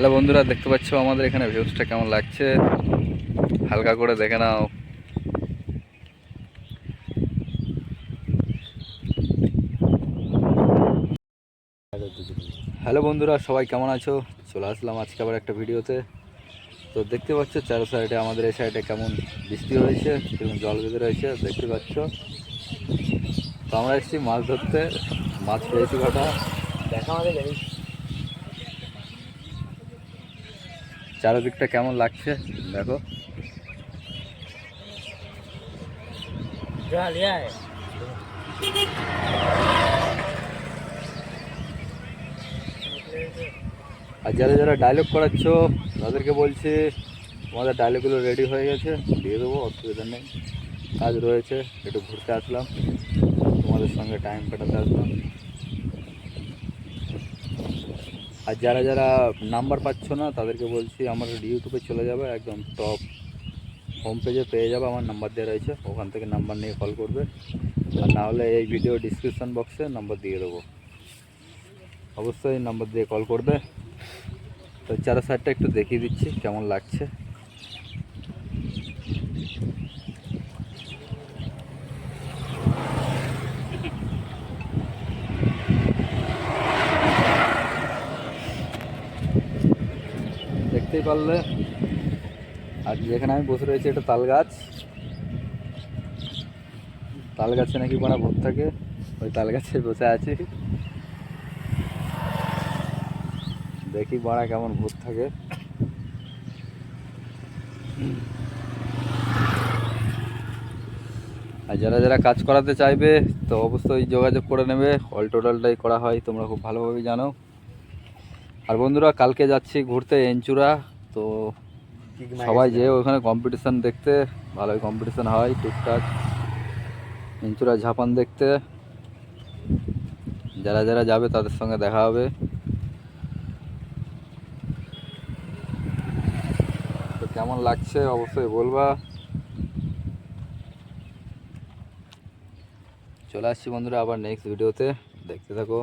Hello বন্ধুরা, দেখতে পাচ্ছ আমাদের এখানে ভিউজটা কেমন লাগছে? হালকা করে দেখে নাও। হ্যালো বন্ধুরা, সবাই কেমন আছো? চলে আসলাম আজকে আবার একটা ভিডিওতে। তো দেখতে পাচ্ছ, চার সাইডে আমাদের এই সাইডে কেমন বৃষ্টি হয়েছে, কেমন জল বেঁধে রয়েছে, দেখতে পাচ্ছ। তো আমরা এসেছি মাছ ধরতে, মাছ পেয়েছি কটা। দেখা আমাদের চারিদিকটা কেমন লাগছে? দেখো। আর যারা যারা ডায়লগ করাচ্ছ, তাদেরকে বলছি, তোমাদের ডায়লগগুলো রেডি হয়ে গেছে, দিয়ে দেবো, অসুবিধা নেই। কাজ রয়েছে, একটু ঘুরতে আসলাম। তোমাদের সঙ্গে টাইম কাটাতে আসলাম। আর যারা যারা নাম্বার পাচ্ছ না, তাদেরকে বলছি আমার ইউটিউবে চলে যাবে, একদম টপ হোম পেজে পেয়ে যাবে, আমার নাম্বার দেওয়া রয়েছে, ওখান থেকে নাম্বার নিয়ে কল করবে। আর নাহলে এই ভিডিও ডিসক্রিপশান বক্সে নাম্বার দিয়ে দেবো। অবশ্যই নাম্বার দিয়ে কল করবে। তো চারা সাইডটা একটু দেখিয়ে দিচ্ছি, কেমন লাগছে। দেখতেই পারলে। আর যেখানে আমি বসে রয়েছি এটা তাল গাছ। তাল গাছে নাকি বানা ভোট থাকে, ওই তাল গাছে বসে আছি। দেখি বাড়া কেমন ভূত থাকে। আর যারা যারা কাজ করাতে চাইবে, তো অবশ্যই যোগাযোগ করে নেবে। অল টোটালটাই করা হয়, তোমরা খুব ভালোভাবেই জানো। আর বন্ধুরা কালকে যাচ্ছি ঘুরতে এনচুরা তো সবাই যে ওখানে কম্পিটিশান দেখতে ভালোই কম্পিটিশান হয় টুকটাক। এনচুরা ঝাপান দেখতে। যারা যারা যাবে তাদের সঙ্গে দেখা হবে। তো কেমন লাগছে অবশ্যই বলবা। চলে আসছি বন্ধুরা আবার নেক্সট ভিডিওতে দেখতে থাকো।